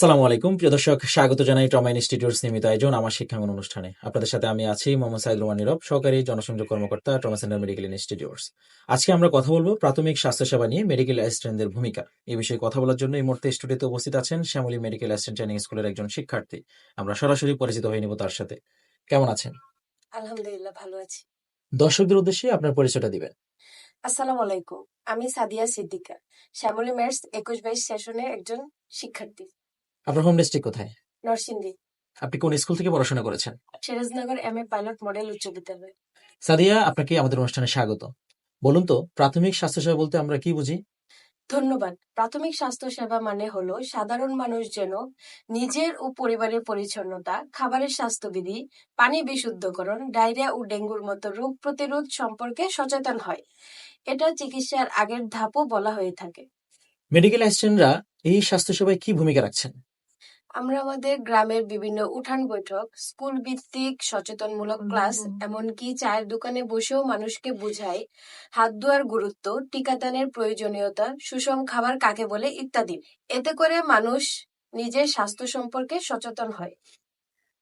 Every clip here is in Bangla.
আসসালামু আলাইকুম। প্রিয় দর্শক স্বাগত জানাই ট্রমা ইনস্টিটিউটস নিয়মিত আয়োজন আমার শিক্ষাঙ্গন অনুষ্ঠানে। আপনাদের সাথে আমি আছি মোহাম্মদ সাইদ রোমান নীরব সহকারী জনসংযোগ কর্মকর্তা ট্রমা সেন্টার মেডিকেল ইনস্টিটিউটস। আজকে আমরা কথা বলব প্রাথমিক স্বাস্থ্যসেবা নিয়ে মেডিকেল অ্যাসিস্ট্যান্টদের ভূমিকা। এই বিষয়ে কথা বলার জন্য এই মুহূর্তে স্টুডিওতে উপস্থিত আছেন শ্যামলী মেডিকেল অ্যাসিস্ট্যান্ট ট্রেনিং স্কুলের একজন শিক্ষার্থী। আমরা সরাসরি পরিচিত হয়ে নিব তার সাথে। কেমন আছেন? আলহামদুলিল্লাহ ভালো আছি। দর্শকদের উদ্দেশ্যে আপনার পরিচয়টা দিবেন। আসসালামু আলাইকুম আমি সাদিয়া সিদ্দিকা শ্যামলী মেটস একুশ বাইশ সেশনের একজন শিক্ষার্থী। আপনার হোম ডিস্ট্রিক্ট কোথায়? নরসিংদী। আপনি কোন স্কুল থেকে পড়াশোনা করেছেন? Sirajnagar M A pilot model উচ্চ বিদ্যালয়। সাদিয়া আপনাকে আমাদের অনুষ্ঠানে স্বাগত। বলুন তো প্রাথমিক স্বাস্থ্যসেবা বলতে আমরা কি বুঝি? ধন্যবাদ। প্রাথমিক স্বাস্থ্য সেবা মানে হলো সাধারণ মানুষ যেন নিজের ও পরিবারের পরিচ্ছন্নতা খাবারের স্বাস্থ্যবিধি পানি বিশুদ্ধকরণ ডায়রিয়া ও ডেঙ্গুর মতো রোগ প্রতিরোধ সম্পর্কে সচেতন হয়। এটা চিকিৎসার আগের ধাপও বলা হয়ে থাকে। মেডিকেল অ্যাসিস্ট্যান্টরা এই স্বাস্থ্যসেবায় কি ভূমিকা রাখছেন? আমরা আমাদের গ্রামের বিভিন্ন উঠান বৈঠক স্কুল ভিত্তিক সচেতনমূলক ক্লাস এমনকি চায়ের দোকানে বসেও মানুষকে বোঝাই হাত ধোয়ার গুরুত্ব টিকাদানের প্রয়োজনীয়তা সুষম খাবার কাকে বলে ইত্যাদি। এতে করে মানুষ নিজের স্বাস্থ্য সম্পর্কে সচেতন হয়।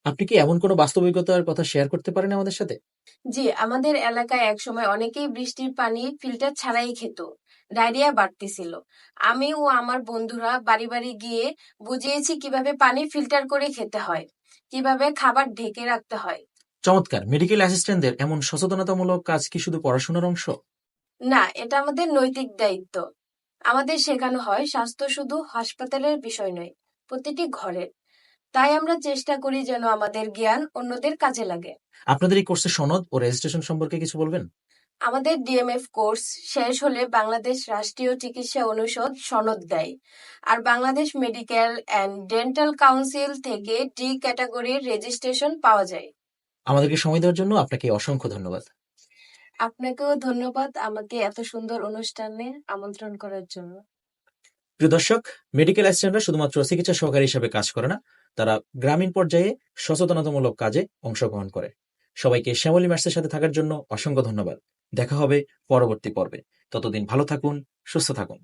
আপনি কি এমন কোনো বাস্তবিকতার কথা শেয়ার করতে পারেন আমাদের সাথে? জি আমাদের এলাকায় একসময় অনেকেই বৃষ্টির পানি ফিল্টার ছাড়াই খেত। ডায়রিয়া বাড়তেছিল। আমি ও আমার বন্ধুরা বাড়ি বাড়ি গিয়ে বুঝিয়েছি কীভাবে পানি ফিল্টার করে খেতে হয় কীভাবে খাবার ঢেকে রাখতে হয়। চমৎকার! মেডিকেল অ্যাসিস্ট্যান্টদের এমন সচেতনতামূলক কাজ কি শুধু পড়াশোনার অংশ? না এটা আমাদের নৈতিক দায়িত্ব। আমাদের শেখানো হয় স্বাস্থ্য শুধু হাসপাতালের বিষয় নয় প্রতিটি ঘরের। তাই আমরা চেষ্টা করি যেন আমাদের জ্ঞান অন্যদের কাজে লাগে। আপনাদের এই কোর্সের সনদ ও রেজিস্ট্রেশন সম্পর্কে কিছু বলবেন? আমাদের ডিএমএফ কোর্স শেষ হলে বাংলাদেশ রাষ্ট্রীয় চিকিৎসা অনুষদ সনদ দেয় আর Bangladesh medical and dental council থেকে ডি ক্যাটাগরির রেজিস্ট্রেশন পাওয়া যায়। আমাদেরকে সময় দেওয়ার জন্য আপনাকে অসংখ্য ধন্যবাদ। আপনাকেও ধন্যবাদ আমাকে এত সুন্দর অনুষ্ঠানে আমন্ত্রণ করার জন্য। প্রিয় দর্শক মেডিকেল অ্যাসিস্ট্যান্টরা শুধুমাত্র চিকিৎসা সহকারী হিসেবে কাজ করে না, তারা গ্রামীণ পর্যায়ে সচেতনতামূলক কাজে অংশগ্রহণ করে। সবাইকে শ্যামলী ম্যাটসের সাথে থাকার জন্য অসংখ্য ধন্যবাদ। দেখা হবে পরবর্তী পর্বে। ততদিন ভালো থাকুন, সুস্থ থাকুন।